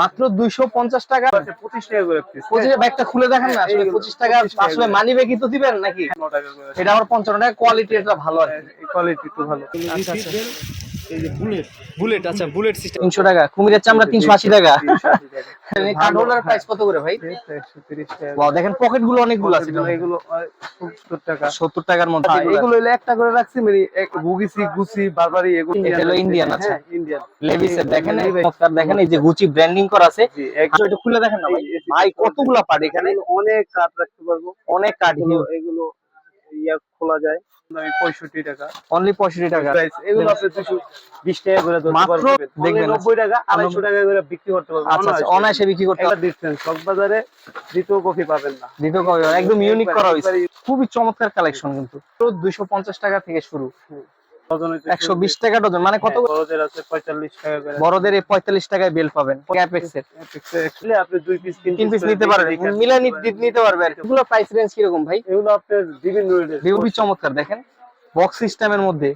মাত্র দুইশো পঞ্চাশ টাকা। পঁচিশ টাকা করে পঁচিশ ব্যাগটা খুলে দেখেন না আসলে পঁচিশ টাকা আসলে। মানি ব্যাগই তো দিবেন নাকি? 9 টাকা করে। এটা আমার পঞ্চান্ন টাকা কোয়ালিটি এটা ভালো আর কি। কোয়ালিটি একটু ভালো। আচ্ছা, আচ্ছা। এই যে বুলেট বুলেট আচ্ছা বুলেট সিস্টেম তিনশো টাকা কুমিরের চামড়া তিনশো আশি টাকা। 380 টাকা কার্ড হোল্ডার প্রাইস কত করে ভাই? 130 টাকা। দেখেন পকেটগুলো অনেকগুলো আছে। এগুলো এগুলো 70 টাকা। সত্তর টাকার মধ্যে। হ্যাঁ, এগুলো হলো একটা করে রাখছি মানে এক ভুগিসি গুসি বারবারি এগুলো এটা হলো Indian, আচ্ছা। ইন্ডিয়ান লেভিসের দেখেন চমৎকার দেখেন এই যে গুচি ব্র্যান্ডিং করা আছে। জি আচ্ছা, এটা খুলে দেখেন না ভাই। ভাই কতগুলা পার্ট এখানে? অনেক কাঠ রাখতে পারব। অনেক কাঠ এগুলো এগুলো ইয়া খোলা যায়। পঁয়ষট্টি টাকা। অনলি পঁয়ষট্টি টাকা। এগুলো আপনি দুশো বিশ টাকা করে মাত্র দেখবেন। নব্বই টাকা আড়াইশো টাকা করে বিক্রি করতে পারবেন। আচ্ছা আচ্ছা অনায়াসে। বিক্রি করতে পারবেন। ডিফারেন্স বাজারে দ্বিতীয় কফি পাবেন না। দ্বিতীয় কপি একদম ইউনিক করা হয়েছে। খুবই চমৎকার কালেকশন কিন্তু। দুইশো পঞ্চাশ টাকা থেকে শুরু। একশো বিশ টাকা ডজন মানে কত হ্যাঁ, বড়দের আছে পঁয়তাল্লিশ টাকা বড়দের এই পঁয়তাল্লিশ টাকায় বেল পাবেন আপনি দুই পিস তিন পিস নিতে পারবেন মিলে নিতে পারবে আর কি। এগুলো প্রাইস রেঞ্জ কীরকম ভাই? এগুলো আপনার বিভিন্ন খুবই চমৎকার দেখেন। বক্স সিস্টেমের মধ্যে।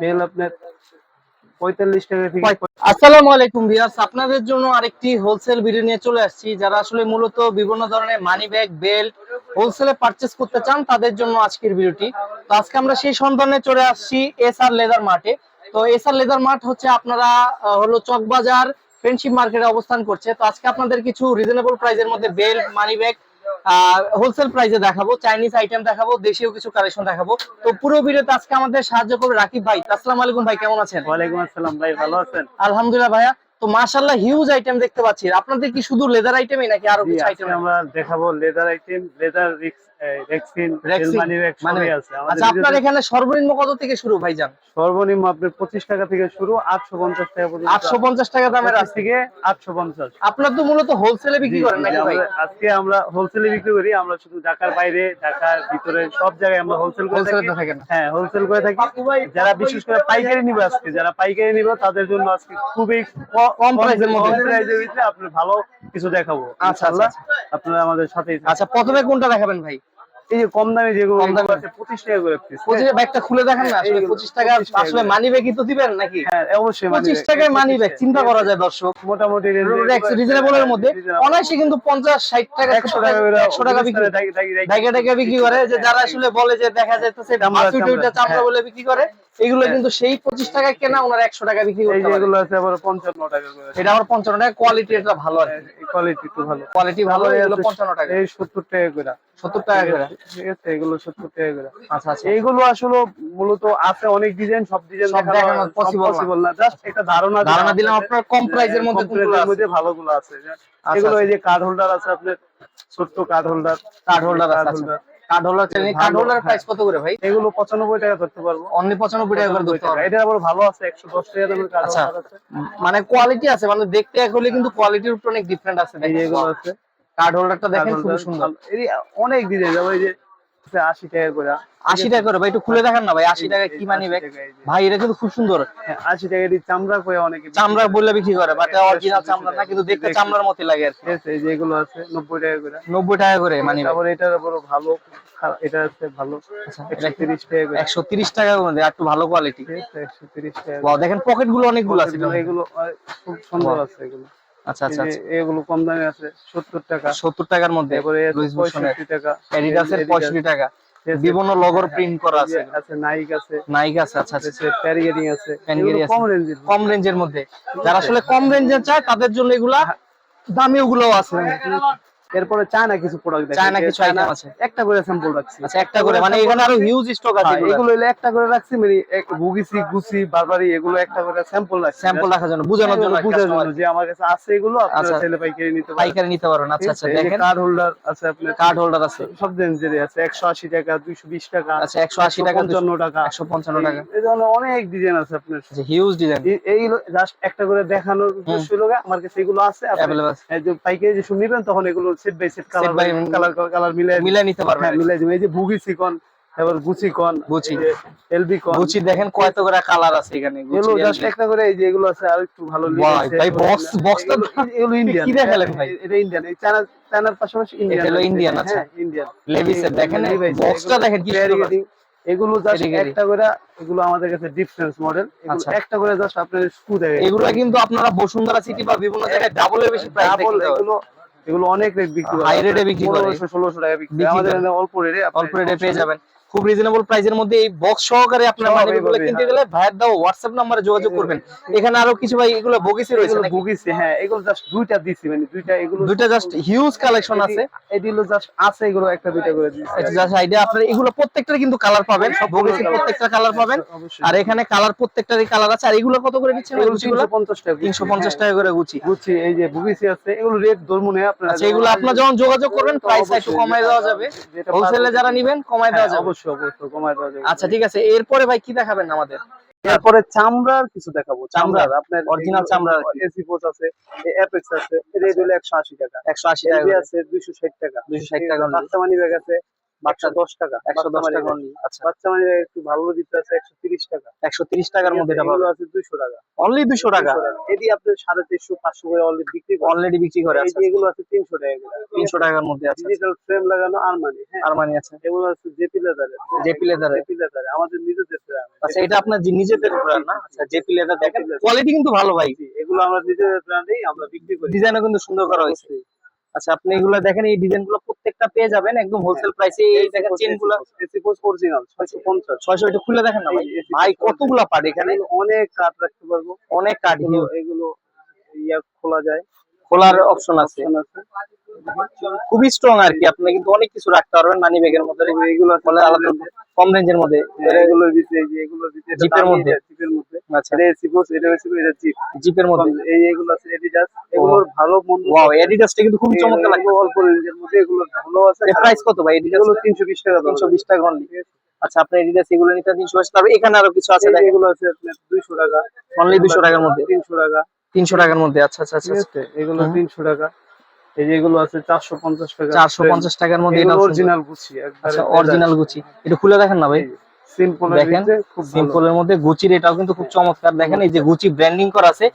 বেল আপনার পঁয়তাল্লিশ টাকা থেকে আসসালামু আলাইকুম ভিউয়ার্স। আপনাদের জন্য আরেকটি হোলসেল ভিডিও নিয়ে চলে আসছি। যারা আসলে মূলত বিভিন্ন ধরনের মানি ব্যাগ বেল্ট হোলসেলে পারচেস করতে চান তাদের জন্য আজকের ভিডিওটি তো আজকে আমরা সেই সন্ধানে চলে আসছি এস আর লেদার মার্টে তো এস আর লেদার মার্ট হচ্ছে আপনারা হলো চকবাজার ফ্রেন্ডশিপ মার্কেটে অবস্থান করছে। তো আজকে আপনাদের কিছু রিজনেবল প্রাইসের মধ্যে বেল্ট মানি ব্যাগ হোলসেল প্রাইসে দেখাবো চাইনিজ আইটেম দেখাবো দেশীয় কিছু কালেকশন দেখাবো। তো পুরো ভিডিওতে আজকে আমাদের সাহায্য করবে রাকিব ভাই। আসসালাম আলাইকুম ভাই কেমন আছেন? ওয়ালাইকুম আসসালাম ভাই ভালো আছেন? আলহামদুলিল্লাহ ভাইয়া। তো মাশাআল্লাহ হিউজ আইটেম দেখতে পাচ্ছি। আপনাদের কি শুধু লেদার আইটেমই নাকি আরও কিছু আইটেম আমরা দেখাবো leather item leather rexine money আচ্ছা আপনার এখানে সর্বনিম্ন কত থেকে শুরু ভাইজান? সর্বনিম্ন আপনার পঁচিশ টাকা থেকে শুরু আটশো পঞ্চাশ টাকা পর্যন্ত। আটশো পঞ্চাশ টাকা দামের আছে। থেকে আটশো পঞ্চাশ। আপনার তো মূলত হোলসেলে বিক্রি করেন নাকি ভাই? আজকে আমরা হোলসেলে বিক্রি করি আমরা শুধু ঢাকার বাইরে ঢাকার ভিতরে সব জায়গায় আমরা হোলসেল করে থাকি। হ্যাঁ হোলসেল করে থাকি। যারা বিশেষ করে পাইকারি নিবে আজকে যারা পাইকারি নিবে তাদের জন্য আজকে খুবই কম প্রাইসের মধ্যে। কম প্রাইসের ভিতরে আপনি ভালো কিছু দেখাবো আচ্ছা, ইনশাআল্লাহ আচ্ছা, আপনারা আমাদের সাথে আচ্ছা প্রথমে কোনটা দেখাবেন ভাই? এই যে কম দামে যেগুলো কম দামে। আছে পঁচিশ টাকা করে পিস পঁচিশ ব্যাগটা খুলে দেখেন না আসলে এইগুলো, পঁচিশ টাকা 25 টাকা আসলে মানি ব্যাগই তো দিবেন নাকি? হ্যাঁ অবশ্যই পঁচিশ bag, টাকায় মানি ব্যাগ চিন্তা করা যায় দর্শক। মোটামুটি রিজনেবল এর মধ্যে অনায়াসে কিন্তু পঞ্চাশ ষাট টাকা একশো টাকা করে একশো টাকা বিক্রি ডাইকা ডাইকা বিক্রি করে যে যারা আসলে বলে যে দেখা যাইতেছে চামড়া, মাসুই চামড়া, হ্যাঁ। বলে বিক্রি করে এগুলো হ্যাঁ। কিন্তু সেই পঁচিশ টাকায় কেনা ওনার একশো টাকা বিক্রি করতে পারে। এগুলো আছে আবার পঞ্চান্ন টাকা করে। এটা আবার পঞ্চান্ন টাকা কোয়ালিটি এটা ভালো আর কোয়ালিটি একটু ভালো। কোয়ালিটি ভালো এগুলো আছে পঞ্চান্ন টাকা। এই সত্তর টাকা করে। সত্তর টাকা করে। ঠিক আছে এগুলো সত্তর টাকা করে আচ্ছা আচ্ছা। এইগুলো আসলে মূলত আছে অনেক ডিজাইন সব ডিজাইন সব দেখানো পসিবল না। জাস্ট একটা ধারণা দিলাম ধারণা দিলাম আপনার কম প্রাইসের যে মধ্যে। মধ্যে ভালোগুলো আছে। আচ্ছা, এগুলো এই। যে কার্ড হোল্ডার আছে আপনার ছোট্ট কার্ড হোল্ডার কার্ড হোল্ডার আছে কার্ড হোল্ডার কার্ড হোল্ডার হ্যাঁ। প্রাইস কত করে ভাই? এগুলো পঁচানব্বই টাকা ধরতে পারব। অনলি টাকা করে ধরতে এটা আবার ভালো আছে একশো দশ টাকা দামের কার্ড। হোল্ডার আছে। মানে কোয়ালিটি আছে মানে দেখতে এক হলে কিন্তু কোয়ালিটির উপর অনেক ডিফারেন্ট আছে এই এগুলো আছে। কার্ড হোল্ডারটা দেখেন খুব সুন্দর। অনেক ডিজাইন যেমন এই যে আশি টাকা করে। আশি টাকা করে ভাই একটু খুলে দেখেন না ভাই আশি টাকা কি মানি ব্যাগ ভাই এটা কিন্তু খুব সুন্দর। হ্যাঁ, আশি টাকা এটি চামড়া করে অনেকে চামড়া করে। বললে বিক্রি করে বাট অরিজিনাল চামড়া না কিন্তু দেখতে চামড়ার মতো লাগে আর এই যে এগুলো আছে নব্বই টাকা করে। নব্বই টাকা করে মানি তারপরে এটার বড় ভালো এটা আছে ভালো আচ্ছা, একশো তিরিশ টাকা করে। একশো তিরিশ টাকার মধ্যে আর একটু ভালো কোয়ালিটি ঠিক আছে একশো তিরিশ টাকা ওয়াও দেখেন পকেটগুলো অনেকগুলো আছে এগুলো খুব সুন্দর আছে এগুলো। আচ্ছা আচ্ছা এগুলো কম দামে আছে সত্তর টাকা। সত্তর টাকার মধ্যে লুইস টাকা। বিভিন্ন লগর প্রিন্ট করা আছে। আছে নাইক আছে। নাইক আছে আচ্ছা আচ্ছা প্যারিগেটিং আছে। আছে। কম রেঞ্জের কম রেঞ্জের মধ্যে। যারা আসলে কম রেঞ্জের চায় তাদের জন্য এগুলা দামি ওগুলো আছে। এরপরে চায়না কিছু প্রোডাক্ট চায়না কিছু item আছে। একটা করে স্যাম্পল রাখছি। আচ্ছা একটা করে মানে এখানে আরও হিউজ স্টক আছে হ্যাঁ, এগুলো। হলো একটা করে রাখছি মানে এক ভুগিসি গুসি বারবারি এগুলো একটা করে স্যাম্পল রাখছি। স্যাম্পল রাখার জন্য বোঝানোর জন্য বুঝার customer জন্য যে আমার কাছে আছে এগুলো আপনারা আচ্ছা। ছেলে পাইকারি নিতে পারেন। পাইকারি নিতে পারবেন। আচ্ছা আচ্ছা দেখেন। কার্ড হোল্ডার আছে আপনার। কার্ড হোল্ডার আছে। সব রেঞ্জের আছে একশো আশি টাকা দুইশো বিশ টাকা আচ্ছা একশো আশি টাকা পঞ্চান্ন টাকা। একশো পঞ্চান্ন টাকা। এই ধরনের অনেক ডিজাইন আছে আপনার। আচ্ছা হিউজ ডিজাইন এই- জাস্ট একটা করে দেখানোর উদ্দেশ্য হলো আমার কাছে এগুলো আছে আপনি আছে। এই যে পাইকারি যে শুনে নিবেন তখন এগুলো set by set colour by- colour colour মিলাই মিলাই নিতে পারবেন হ্যাঁ দিবেন এই যে ভুগি সিকন তারপর গুচি কন গুচি। এলবি কন গুচি দেখেন করে কালার আছে এখানে এগুলো জাস্ট একটা করে এই যে এগুলো আছে আর একটু ভালো ভাই, আছে। টা এগুলো- ইন্ডিয়ান কি দেখালেন ভাই? এটা ইন্ডিয়ান এই চায়না চায়নার পাশাপাশি ইন্ডিয়ান হলো Indian, আচ্ছা। ইন্ডিয়ান লেভিসের দেখেন বক্সটা দেখেন কি এগুলো জাস্ট একটা করে এগুলো আমাদের কাছে ডিফারেন্স মডেল আচ্ছা। একটা করে জাস্ট আপনার স্ক্রু দেয় এগুলো কিন্তু আপনারা বসুন্ধরা সিটি বা বিভিন্ন জায়গায় ডাবলের বেশি প্রাইস ডাবল দেখতে পাবেন। এগুলো অনেক রেট বিক্রি করে রেটে বিক্রি করে। ষোলোশো টাকা বিক্রি আমাদের এখানে অল্প রেটে অল্প রেটে পেয়ে যাবেন। খুব রিজনেবল প্রাইসের মধ্যে এই বক্স সহকারে আপনার সব মানিগুলো কিনতে হ্যাঁ। গেলে ভাইয়ের দাও হোয়াটসঅ্যাপ নাম্বারে যোগাযোগ করবেন। এখানে আরও কিছু ভাই এগুলো বগিসি রয়েছে নাকি? বুকিছে হ্যাঁ এগুলো জাস্ট দুইটা দিছি মানে দুইটা এগুলো দুইটা জাস্ট হিউজ কালেকশন আছে। এগুলো জাস্ট আছে এগুলো একটা দুইটা করে দিছি। এটা জাস্ট আইডিয়া আপনার এগুলো প্রত্যেকটার কিন্তু কালার পাবেন সব বগিসি প্রত্যেকটা কালার পাবেন। আর এখানে কালার প্রত্যেকটারই কালার আছে। আর এগুলো কত করে দিচ্ছেন এগুলো গুচিগুলো তিনশো পঞ্চাশ টাকা তিনশো পঞ্চাশ টাকা করে গুচি গুচি এই যে বুকিসি আছে এগুলো রেট ধর্মনে আপনারা আচ্ছা এগুলো আপনার যখন যোগাযোগ করবেন প্রাইস একটু কমায় দেওয়া যাবে। হোলসেলে যারা নিবেন কমায় দেওয়া হ্যাঁ, যাবে অবশ্যই অবশ্যই কমায় দেওয়া যাবে। আচ্ছা ঠিক আছে এরপরে ভাই কি দেখাবেন আমাদের? এরপরে চামড়ার কিছু দেখাবো। চামড়ার আপনার অরিজিনাল চামড়ার এসি ফোর্স আছে অ্যাপেক্স আছে রেট হলো একশো আশি টাকা। একশো আশি টাকা আছে দুইশো ষাট টাকা। 260 টাকা কাস্টমানি মানি ব্যাগ আছে বাচ্চা দশ টাকা একশো দশ টাকা। আচ্ছা। বাচ্চা মানি একটু ভালো দিতে আছে একশো তিরিশ টাকা। একশো তিরিশ টাকার মধ্যে পাবেন। আছে দুইশো টাকা। অনলি দুশো টাকা? এটি আপনার সাড়ে পাঁচশো করে অলরেডি বিক্রি করে। অলরেডি বিক্রি করে এই আচ্ছা। এগুলো আছে তিনশো টাকা তিনশো টাকার মধ্যে আছে ডিজিটাল ফ্রেম লাগানো আর হ্যাঁ? আরমানি আছে এগুলো আছে জেপি লেদারের জেপি লেদারে জেপি লেদারে আমাদের নিজেদের। আচ্ছা এটা আপনার নিজেদের ব্র্যান্ড না? আচ্ছা জেপি লেদার দেখেন। কোয়ালিটি কিন্তু ভালো ভাই। এগুলো আমরা নিজেদের ব্র্যান্ডেই আমরা বিক্রি করি। ডিজাইনও কিন্তু সুন্দর করা হয়েছে। আচ্ছা আপনি এগুলো দেখেন এই ডিজাইনগুলো প্রত্যেকটা পেয়ে যাবেন একদম হোলসেল প্রাইসে এই দেখেন চেনগুলো এসি পোস্ট অরিজিনাল 650 ছয়শো এটা খুলে দেখেন না ভাই? ভাই কতগুলা পার্ট এখানে? অনেক কাট রাখতে পারব। অনেক কাঠ এগুলো ইয়া খোলা যায়। খোলার অপশন আছে। খুবই স্ট্রং আর কি। আপনি কিন্তু অনেক কিছু রাখতে পারবেন মানি ব্যাগের মধ্যে। এগুলো বলে আলাদা কম রেঞ্জের মধ্যে। এগুলোর ভিতরে যে এগুলোর ভিতরে জিপের মধ্যে। জিপের মধ্যে। আচ্ছা। এটা এসি পোস্ট এটা এসি এটা জিপ জিপের মধ্যে। এই এগুলো আছে এডিডাস এগুলোর ভালো মন্দ ওয়াও এডিডাসটা কিন্তু খুবই চমৎকার এগুলো অল্প রেঞ্জের মধ্যে এগুলো ভালো আছে। এর প্রাইস কত ভাই এডিডাস এগুলো 320 টাকা দাম। 320 টাকা অনলি আচ্ছা আপনি এডিডাস এগুলো নিতে 320 তারপর এখানে আরও কিছু আছে এগুলো আছে আপনার 200 টাকা। অনলি 200 টাকার মধ্যে। 300 টাকা। 300 টাকার মধ্যে আচ্ছা আচ্ছা আচ্ছা ঠিক এগুলো হুম। 300 টাকা। এই যে এগুলো আছে 450 টাকা। 450 টাকার মধ্যে এটা অরিজিনাল গুচি আচ্ছা অরিজিনাল গুচি এটা খুলে দেখেন না ভাই? সিম্পল দেখেন, খুব সিম্পলের মধ্যে গুচির এটাও কিন্তু খুব চমৎকার। দেখেন এই যে গুচি ব্র্যান্ডিং করা আছে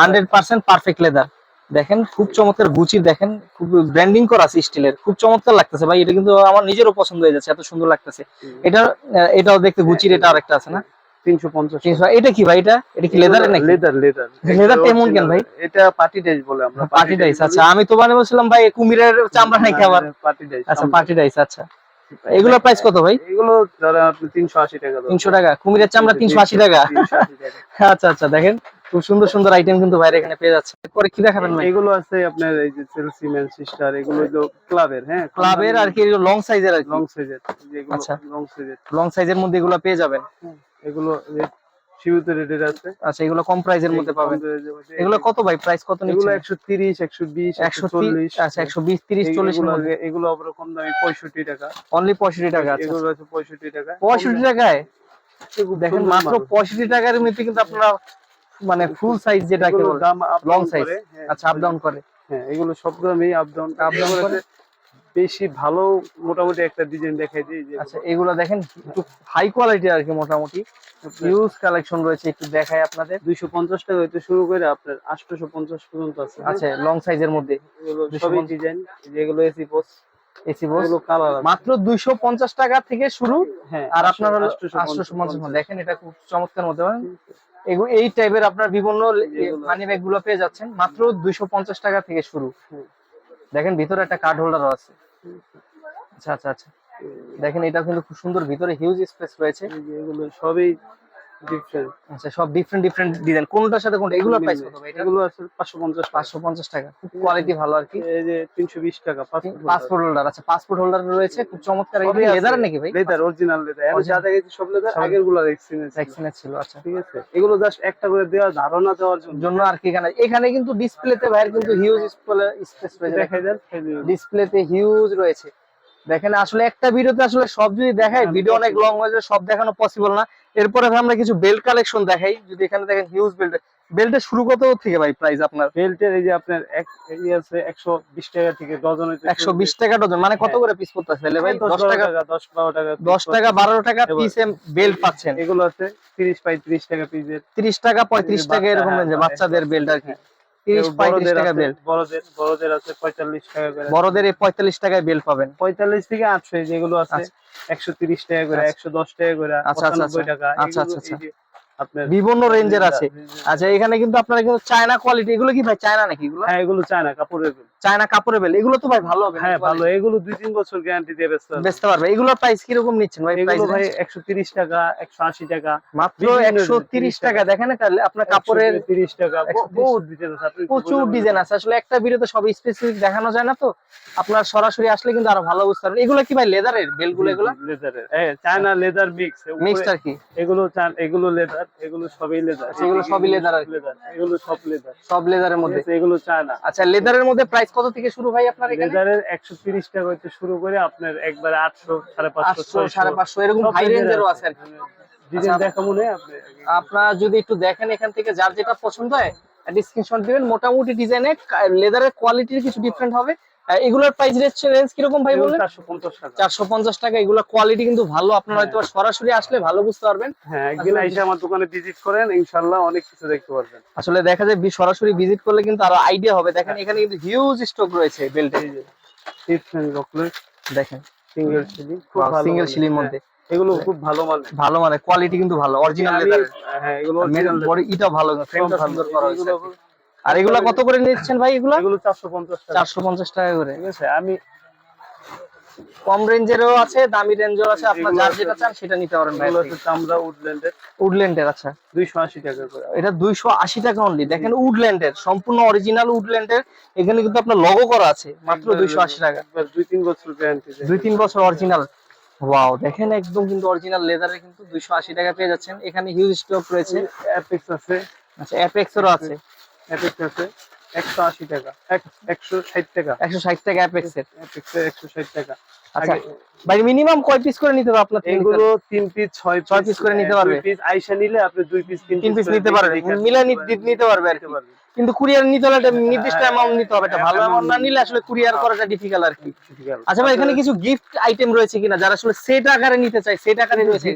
হান্ড্রেড পার্সেন্ট পারফেক্ট লেদার দেখেন খুব চমৎকার গুচির দেখেন খুব ব্র্যান্ডিং করা আছে স্টিলের। খুব চমৎকার লাগতেছে ভাই এটা কিন্তু আমার নিজেরও পছন্দ হয়ে যাচ্ছে এত সুন্দর লাগতেছে। এটা এটাও দেখতে গুচির এটা আরেকটা আছে না? 350 কিন্তু এটা কি ভাই এটা? এটা কি লেদারের নাকি? লেদার লেদার টা কেন ভাই? এটা পার্টি ডাইস বলে আমরা পার্টি ডাইস আচ্ছা। আমি তো মানে বলছিলাম ভাই কুমিরের চামড়া নাকি আবার? পার্টি ডাইস আচ্ছা পার্টি ডাইস আচ্ছা। এগুলোর প্রাইস কত ভাই? এগুলো ধরেন আপনি 380 টাকা দাম তিনশো টাকা। কুমিরের চামড়া তিনশো আশি 380 টাকা। আচ্ছা আচ্ছা দেখেন। খুব সুন্দর সুন্দর আইটেম কিন্তু বাইরে এখানে পেয়ে যাচ্ছে। পরে কি দেখাবেন ভাই? এগুলো আছে আপনার এই যে চেলসি ম্যানচেস্টার এগুলো তো ক্লাবের হ্যাঁ? ক্লাবের আর কি লং সাইজের আর লং সাইজের যেগুলো আচ্ছা। লং সাইজের লং সাইজের মধ্যে এগুলো পেয়ে যাবেন। এগুলো শিউতে রেটের আছে। আচ্ছা এগুলো কম প্রাইজের মধ্যে পাবেন। এর মধ্যে। এগুলো কত ভাই? প্রাইস কত এগুলো নিচ্ছে? 130 120 একশো 140 আচ্ছা একশো বিশ তিরিশ চল্লিশ এগুলো এগুলো আবার কম দামি 65 টাকা। অনলি পঁয়ষট্টি টাকা আছে এগুলো আছে 65 টাকা। পঁয়ষট্টি টাকায়? দেখেন মাত্র মাল। পঁয়ষট্টি টাকার মধ্যে কিন্তু আপনারা মানে ফুল সাইজ যেটাকে দাম up লং সাইজ হ্যাঁ, আচ্ছা আপ ডাউন করে। হ্যাঁ এগুলো সব দামই আপ ডাউন আপ ডাউন করে? বেশি ভালো মোটামুটি একটা ডিজাইন দেখাই দিই আচ্ছা এগুলো দেখেন একটু হাই কোয়ালিটি আর কি মোটামুটি। হিউজ কালেকশন রয়েছে একটু দেখাই আপনাদের। দুইশো পঞ্চাশ টাকা হইতে শুরু করে আপনার আটশোশো পঞ্চাশ পর্যন্ত আছে হ্যাঁ? আচ্ছা লং সাইজের মধ্যে। এগুলো 250 সবই ডিজাইন যেগুলো এসি পোস্ট এসি বস এগুলো কালার মাত্র দুইশো পঞ্চাশ টাকা থেকে শুরু হ্যাঁ আর আপনারা 850 আটশোশো দেখেন এটা খুব চমৎকার মধ্যে এগুলো এই টাইপের আপনার বিভিন্ন মানি ব্যাগগুলো পেয়ে যাচ্ছেন। মাত্র দুইশো পঞ্চাশ টাকা থেকে শুরু। দেখেন ভিতরে একটা কার্ড হোল্ডারও আছে। আচ্ছা আচ্ছা আচ্ছা। দেখেন এটা কিন্তু খুব সুন্দর। ভিতরে হিউজ স্পেস রয়েছে। এগুলো সবই ডিফারেন্ট আচ্ছা সব ডিফারেন্ট ডিফারেন্ট ডিজাইন কোনটার সাথে কোনটা? এগুলোর প্রাইস কত ভাই এগুলো আছে পাঁচশো পঞ্চাশ পাঁচশো পঞ্চাশ টাকা। খুব কোয়ালিটি ভালো আর কি। এই যে তিনশো বিশ টাকা পাসপোর্ট হোল্ডার আচ্ছা পাসপোর্ট হোল্ডার রয়েছে। খুব চমৎকার। সবই লেদার নাকি ভাই? লেদার অরিজিনাল লেদার আমি যা দেখেছি সব লেদার আগেরগুলো এক্সপিরিয়েন্স ভ্যাকসিনের ছিল। আচ্ছা। ঠিক আছে। এগুলো জাস্ট একটা করে দেওয়া ধারণা দেওয়ার জন্য। আর কি এখানে। এখানে কিন্তু ডিসপ্লেতে ভাইয়ের কিন্তু হিউজ স্পেস রয়েছে। দেখাই দেন ডিসপ্লেতে হিউজ রয়েছে। দেখেন আসলে একটা ভিডিওতে আসলে সব যদি দেখাই ভিডিও অনেক লং হয়ে যায় সব দেখানো পসিবল না। এরপরে আমরা কিছু বেল্ট কালেকশন দেখাই। যদি এখানে দেখেন হিউজ বেল্ট বেল্টের শুরু কত থেকে ভাই প্রাইস আপনার? বেল্টের এই যে আপনার এক এই আছে একশো বিশ টাকা থেকে ডজন হইতে একশো বিশ টাকা ডজন। মানে কত হ্যাঁ। করে পিস পড়তেছে তাহলে ভাই? দশ টাকা দশ বারো টাকা দশ টাকা বারো টাকা পিস বেল্ট পাচ্ছেন। এগুলো আছে তিরিশ পঁয়ত্রিশ টাকা পিসের তিরিশ টাকা পঁয়ত্রিশ এই যে টাকা এরকম এ হ্যাঁ, বাচ্চাদের বেল্ট আর কি। পঁয়ত্রিশ বড়দের পঁয়তাল্লিশ টাকায় বেল পাবেন পঁয়তাল্লিশ থেকে আটশো যেগুলো আছে আচ্ছা। একশো তিরিশ টাকা করে আচ্ছা। একশো দশ টাকা করে আচ্ছা, আচ্ছা, আচ্ছা। টাকা আচ্ছা, আচ্ছা, আপনার বিভিন্ন রেঞ্জের আছে আচ্ছা এখানে কিন্তু আপনারা কিন্তু চায়না কোয়ালিটি এগুলো কি ভাই চায়না নাকি এগুলো হ্যাঁ এগুলো চায়না কাপড়ের। চায়না কাপড়ের বেল এগুলো তো ভাই ভালো হবে হ্যাঁ ভালো। এগুলো দুই তিন বছর গ্যারান্টি দিয়ে বেচতে হবে। বেচতে পারবে। এগুলোর প্রাইস কীরকম নিচ্ছেন ভাই প্রাইস ভাই একশো তিরিশ টাকা একশো আশি টাকা। মাত্র বিভিন্ন একশো তিরিশ range, টাকা। দেখেন এটা আপনার কাপড়ের তিরিশ টাকা বহুত ডিজাইন আছে। প্রচুর ডিজাইন আছে। আসলে একটা ভিডিওতে সব স্পেসিফিক দেখানো যায় না তো। আপনার সরাসরি আসলে কিন্তু আরও ভালো বুঝতে পারবেন। এগুলো কি ভাই লেদারের বেলগুলো এগুলো? লেদারের হ্যাঁ চায়না লেদার মিক্স মিক্সড আর কি? এগুলো চান এগুলো লেদার এগুলো সবই লেদার আচ্ছা, এগুলো সবই কি। লেদার এগুলো সব লেদার সব লেদারের মধ্যে। এগুলো চায়না। আচ্ছা লেদারের মধ্যে প্রাইস কত থেকে শুরু ভাই আপনার এখানে? লেদারের একশো তিরিশ টাকা হইতে শুরু করে আপনার একবারে আটশো সাড়ে পাঁচশো আটশো সাড়ে পাঁচশো এরকম হাই রেঞ্জেরও আছে। আর কি। ডিজাইন আচ্ছা, দেখা মনে হয় আপনি? আপনারা যদি একটু দেখেন এখান থেকে যার যেটা পছন্দ হয় ডিসক্রিপশন দিবেন। মোটামুটি ডিজাইনে লেদারের কোয়ালিটির কিছু ডিফারেন্ট হবে। এগুলোর প্রাইস রেঞ্জ কীরকম ভাই চারশো পঞ্চাশ টাকা। চারশো পঞ্চাশ টাকা এগুলো কোয়ালিটি কিন্তু ভালো। আপনারা হয়তো সরাসরি আসলে ভালো বুঝতে পারবেন। হ্যাঁ একদিন এসে আমার দোকানে ভিজিট করেন ইনশাল্লাহ অনেক কিছু দেখতে পারবেন। আসলে দেখা যায় সরাসরি ভিজিট করলে কিন্তু আরও আইডিয়া হবে। দেখেন এখানে কিন্তু হিউজ স্টক রয়েছে বেল্টে দেখেন। সিঙ্গেল সিলি খুব ভালো সিঙ্গেল। সিলির হ্যাঁ, মধ্যে। এগুলো খুব ভালো মানে ভালো মানে কোয়ালিটি কিন্তু ভালো অরিজিনাল লেদার হ্যাঁ এগুলো। বডি এটা ভালো ফ্রেমটা সুন্দর করা হয়েছে আর এগুলা কত করে নিচ্ছেন ভাই এগুলা? এগুলো চারশো পঞ্চাশ টাকা। চারশো পঞ্চাশ টাকা করে। ঠিক আছে আমি কম রেঞ্জেরও আছে দামি রেঞ্জেরও আছে আপনার যার যেটা চান সেটা নিতে পারেন ভাই এগুলো হচ্ছে চামড়া উডল্যান্ডের উডল্যান্ডের আচ্ছা। দুইশো আশি টাকা করে। এটা দুইশো আশি টাকা অনলি দেখেন উডল্যান্ডের সম্পূর্ণ অরিজিনাল উডল্যান্ডের এখানে কিন্তু আপনার লগো করা আছে মাত্র একবার- দুইশো আশি টাকা। দুই তিন বছর গ্যারান্টি দুই তিন বছর অরিজিনাল ওয়াও দেখেন একদম কিন্তু অরিজিনাল লেদারে কিন্তু দুইশো আশি টাকা পেয়ে যাচ্ছেন। এখানে হিউজ স্টক রয়েছে। অ্যাপেক্স আছে। আচ্ছা অ্যাপেক্সেরও আছে। অ্যাপেক্স আছে একশো আশি টাকা এক- একশো ষাট টাকা। একশো ষাট টাকা অ্যাপেক্সের অ্যাপেক্সের একশো ষাট টাকা। আচ্ছা ভাই মিনিমাম কয় পিস করে নিতে হবে আপনার এগুলো তিন পিস ছয় ছয় পিস করে নিতে পারবে? পিস আইসা নিলে আপনি দুই পিস তিন পিস নিতে পারবে। মিলা নিতে পারবে আর কি। কিন্তু কুরিয়ার নিতে হলে একটা নির্দিষ্ট অ্যামাউন্ট নিতে হবে এটা ভালো অ্যামাউন্ট না নিলে আসলে কুরিয়ার করাটা ডিফিকাল্ট আর কি। আচ্ছা ভাই এখানে কিছু গিফট আইটেম রয়েছে কিনা? যারা আসলে সেট আকারে নিতে চায় সেট আকারে রয়েছে।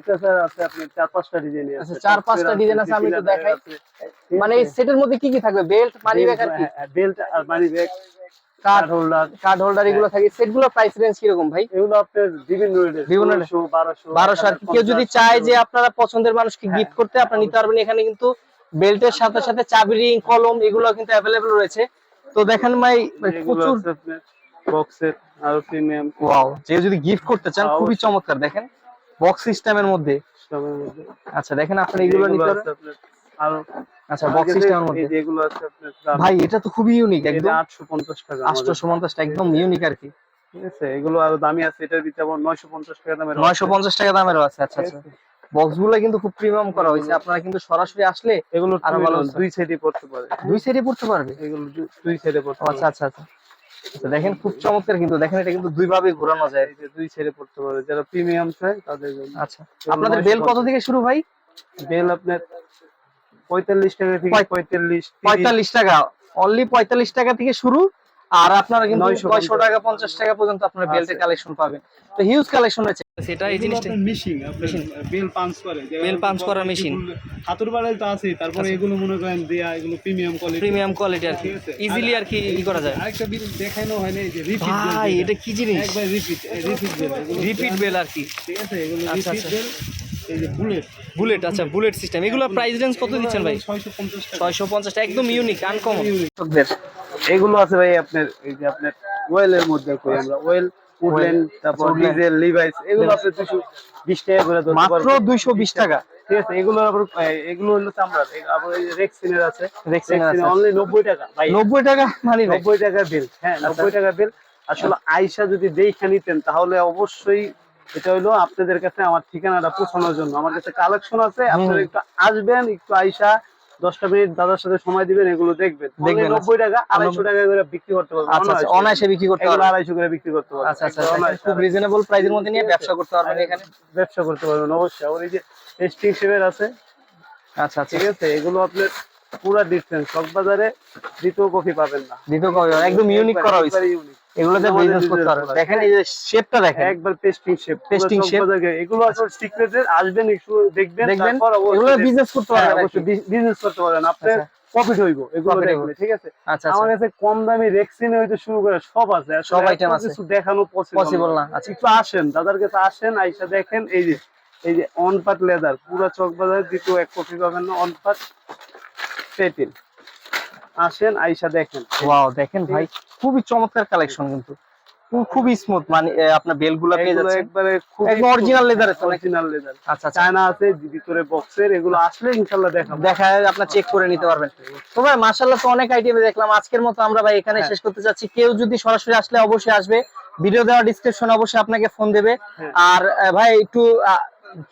আছে আপনি চার পাঁচটা ডিজাইন আচ্ছা, চার পাঁচটা ডিজাইন আছে, আমি একটু দেখাই। মানে এই সেটের মধ্যে কি কি থাকবে? বেল্ট মানি ব্যাগ আর কি? বেল্ট আর money bag card holder card holder এগুলো থাকে। সেটগুলো প্রাইস রেঞ্জ কীরকম ভাই? এগুলো আপনার বিভিন্ন রেটের বিভিন্ন ষোলোশো বারোশো বারোশো আর কি। কেউ যদি চায় যে আপনারা পছন্দের মানুষকে গিফট করতে আপনারা নিতে পারবেন। এখানে কিন্তু বেল্টের সাথে সাথে চাবি রিং কলম এগুলো কিন্তু অ্যাভেলেবল রয়েছে। তো দেখেন ভাই প্রচুর বক্সের আর প্রিমিয়াম ওয়াও যে যদি গিফট করতে চান খুবই চমৎকার। দেখেন বক্স সিস্টেমের মধ্যে। আচ্ছা দেখেন আপনারা এগুলো নিতে আরও আচ্ছা বক্স সিস্টেমের মধ্যে। এই যে এগুলো আছে আপনার ভাই এটা তো খুবই ইউনিক একদম। আটশো পঞ্চাশ টাকা আটশো টাকা একদম ইউনিক আর কি। ঠিক আছে এগুলো আরও দামি আছে এটার ভিতরে আবার নয়শো পঞ্চাশ টাকা দামের নয়শো পঞ্চাশ টাকা দামেরও আছে আচ্ছা আচ্ছা। আছে? বক্সগুলো কিন্তু খুব প্রিমিয়াম করা হয়েছে। আপনারা কিন্তু সরাসরি আসলে এগুলো আরও ভালো। দুই সাইডে পড়তে পারে। দুই সাইডে পড়তে পারবে? এগুলো দুই সাইডে পড়তে আচ্ছা আচ্ছা আচ্ছা। আচ্ছা, দেখেন খুব চমৎকার কিন্তু। দেখেন এটা কিন্তু দুই ভাবে ঘোরানো যায়। এই যে দুই সাইডে পড়তে পারে যারা প্রিমিয়াম চায় তাদের জন্য। আচ্ছা। আপনাদের বেল কত থেকে শুরু ভাই? বেল আপনার পঁয়তাল্লিশ টাকা থেকে পঁয়- পঁয়তাল্লিশ পঁয়তাল্লিশ টাকা। অনলি পঁয়তাল্লিশ টাকা থেকে শুরু। আর আপনারা কিন্তু 950 টাকা পঞ্চাশ টাকা পর্যন্ত আপনারা বেল্টের আছে। কালেকশন পাবেন। তো হিউজ কালেকশন রয়েছে। সেটা এই জিনিসটা আপনার মেশিন বেল পাঞ্চ করে। বেল পাঞ্চ করার মেশিন। হাতুর বাড়াই তো আছে তারপরে এগুলো মনে করেন দেয়া এগুলো প্রিমিয়াম কোয়ালিটি প্রিমিয়াম কোয়ালিটি আর কি। ইজিলি আর কি ই করা যায়। আরেকটা বিল দেখানো হয় না এই যে রিপিট ভাই এটা কি জিনিস? একবার repeat repeat belt repeat belt আর কি। ঠিক আছে এগুলো আচ্ছা, রিপিট আচ্ছা। বেল বুলেট বুলেট আচ্ছা বুলেট সিস্টেম এগুলো প্রাইস রেঞ্জ কত দিচ্ছেন ভাই? ছয়শো পঞ্চাশ একদম ইউনিক আনকমন এগুলো আছে ভাই আপনার এই যে আপনার ওয়েলের মধ্যে কই আমরা। ওয়েল উডল্যান্ড তারপর ডিজেল লিভাইস এগুলো দুশো বিশ টাকা করে ধরতে মাত্র পারবেন। দুইশো বিশ টাকা। ঠিক আছে এগুলো আবার এগুলো হলো চামড়ার এই আবার এই রেক্সিনের আছে। এর আছে। অনলি নব্বই টাকা ভাই। নব্বই টাকা মানে নব্বই টাকা বিল হ্যাঁ আচ্ছা। নব্বই টাকা বিল আসলে আয়সা যদি দেখে নিতেন তাহলে অবশ্যই এটা হলো আপনাদের কাছে আমার ঠিকানাটা পৌঁছানোর জন্য। আমার কাছে কালেকশন আছে আপনারা একটু আসবেন একটু আইসা দশটা মিনিট দাদার সাথে সময় দিবেন এগুলো দেখবেন। দেখবেন, নব্বই টাকা আড়াইশো টাকা করে বিক্রি করতে পারবেন আচ্ছা আচ্ছা অনায়াসে। বিক্রি করতে পারবেন। আড়াইশো করে বিক্রি করতে পারবেন। আচ্ছা আচ্ছা অনায়াসে। খুব রিজনেবল প্রাইসের মধ্যে নিয়ে ব্যবসা করতে পারবেন এখানে। ব্যবসা করতে পারবেন অবশ্যই। আবার এই যে স্টিং শেপের আছে আচ্ছা আচ্ছা। ঠিক আছে? এগুলো আপনার পুরা ডিফারেন্স বাজারে দ্বিতীয় কফি পাবেন না। দ্বিতীয় কবে একদম ইউনিক করা হয়েছে। unique। এগুলোতে বিজনেস করতে নিজেদের দেখেন এই যে শেপটা দেখেন। একবার পেস্টিং শেপ Pasting shape। এগুলো আসলে সিক্রেটের আসবেন একটু দেখবেন তারপর এগুলো বিজনেস করতে হ্যাঁ, পারবেন অবশ্যই বিজনেস করতে পারেন। আপনার আচ্ছা। প্রফিট হইব এগুলো দেখলে ঠিক আছে? আচ্ছা আমার আচ্ছা কাছে কম দামি রেক্সিন হইতে শুরু করে সব আছে। সব item আছে। কিছু দেখানো পসিবল না। আচ্ছা। একটু আসেন দাদার কাছে আসেন আইসা দেখেন এই যে এই যে অনপাট লেদার পুরো চক বাজার দ্বিতীয় এক কপি পাবেন না অনপাট পেটিন আসেন আইসা দেখেন। ওয়াও দেখেন ভাই। খুবই চমৎকার কালেকশন কিন্তু। খুবই স্মুথ মানে আপনার বেলগুলা পেয়ে যাচ্ছে একবারে খুব original leather আছে অরিজিনাল লেদার আচ্ছা আচ্ছা। চায়না আছে ভিতরে বক্সের এগুলো আসলে ইনশাআল্লাহ দেখাবো। দেখা যায় আপনার চেক করে নিতে পারবেন। তো ভাই মাশাআল্লাহ তো অনেক আইটেমে দেখলাম। আজকের মতো আমরা ভাই এখানে হ্যাঁ। শেষ করতে চাচ্ছি। কেউ যদি সরাসরি আসলে অবশ্যই আসবে। ভিডিও দেওয়া ডিসক্রিপশন অবশ্যই আপনাকে ফোন দেবে। হ্যাঁ। আর ভাই একটু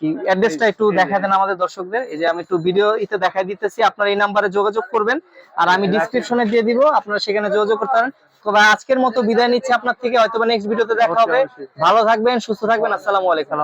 কি অ্যাড্রেসটা একটু এই যে- দেখা দেন আমাদের দর্শকদের। এই যে আমি একটু ভিডিও ইতে দেখাই দিতেছি। আপনারা এই নাম্বারে যোগাযোগ করবেন। আর আমি। ডিসক্রিপশনে দিয়ে দিব। আপনারা সেখানে যোগাযোগ করতে পারেন। তো ভাই আজকের মতো বিদায় নিচ্ছি আপনার থেকে হয়তো নেক্সট ভিডিওতে দেখা হবে। ভালো থাকবেন সুস্থ থাকবেন আসসালামু আলাইকুম।